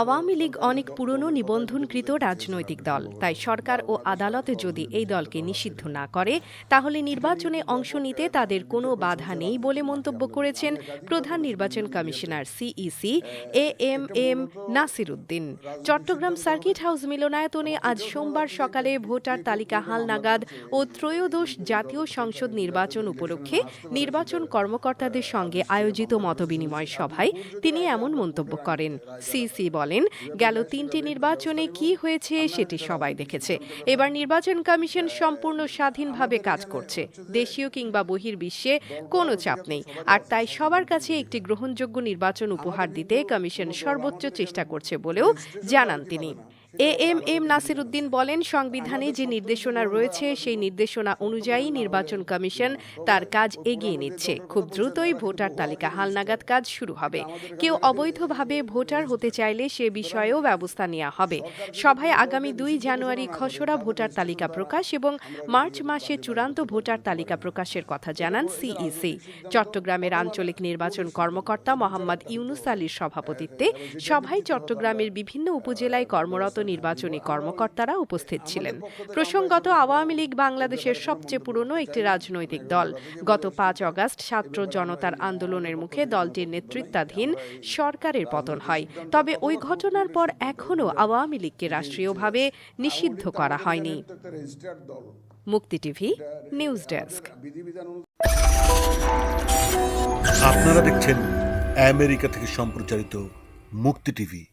আওয়ামী লীগ অনেক পুরনো নিবন্ধনকৃত রাজনৈতিক দল, তাই সরকার ও আদালতে যদি এই দলকে নিষিদ্ধ না করে, তাহলে নির্বাচনে অংশ নিতে তাদের কোনো বাধা নেই বলে মন্তব্য করেছেন প্রধান নির্বাচন commissioner CEC A M M Nasir Uddin Chattogram circuit house মিলনায়তনে আজ সোমবার সকালে ভোটার তালিকা হালনাগাদ ও ত্রয়োদশ জাতীয় সংসদ নির্বাচন উপলক্ষে নির্বাচন কর্মকর্তাদের সঙ্গে আয়োজিত মতবিনিময় সভায় তিনি এমন মন্তব্য করেন। সিসি বলেন, গেল তিনটি নির্বাচনে কি হয়েছে সেটি সবাই দেখেছে। এবার নির্বাচন কমিশন সম্পূর্ণ স্বাধীনভাবে কাজ করছে। দেশীয় কিংবা বহির্বিশ্বে কোনো চাপ নেই। আর তাই সবার কাছে একটি গ্রহণযোগ্য নির্বাচন উপহার দিতে কমিশন সর্বোচ্চ চেষ্টা করছে বলেও জানান তিনি। A M M Nasir Uddin বলেন, সংবিধানে যে নির্দেশনা রয়েছে, সেই নির্দেশনা অনুযায়ী নির্বাচন কমিশন তার কাজ এগিয়ে নিচ্ছে। খুব দ্রুতই ভোটার তালিকা হালনাগাদ কাজ শুরু হবে। কেউ অবৈধভাবে ভোটার হতে চাইলে সে বিষয়েও ব্যবস্থা নেওয়া হবে। সভায় আগামী দুই জানুয়ারি খসড়া ভোটার তালিকা প্রকাশ এবং মার্চ মাসে চূড়ান্ত ভোটার তালিকা প্রকাশের কথা জানান সিইসি চট্টগ্রামের আঞ্চলিক নির্বাচন কর্মকর্তা মোহাম্মদ ইউনুস আলীর সভাপতিত্বে সভায় চট্টগ্রামের বিভিন্ন উপজেলায় কর্মরত নির্বাচনী কর্মকর্তারা উপস্থিত ছিলেন। প্রসঙ্গত, আওয়ামী লীগ বাংলাদেশের সবচেয়ে পুরনো একটি রাজনৈতিক দল। গত পাঁচ অগাস্ট ছাত্র জনতার আন্দোলনের মুখে দলটির নেতৃত্বাধীন সরকারের পতন হয়। তবে ওই ঘটনার পর এখনও আওয়ামী লীগকে রাষ্ট্রীয়ভাবে নিষিদ্ধ করা হয়নি। মুক্তি টিভি, নিউজ ডেস্ক। আপনারা দেখছেন আমেরিকা থেকে সম্প্রচারিত মুক্তি টিভি।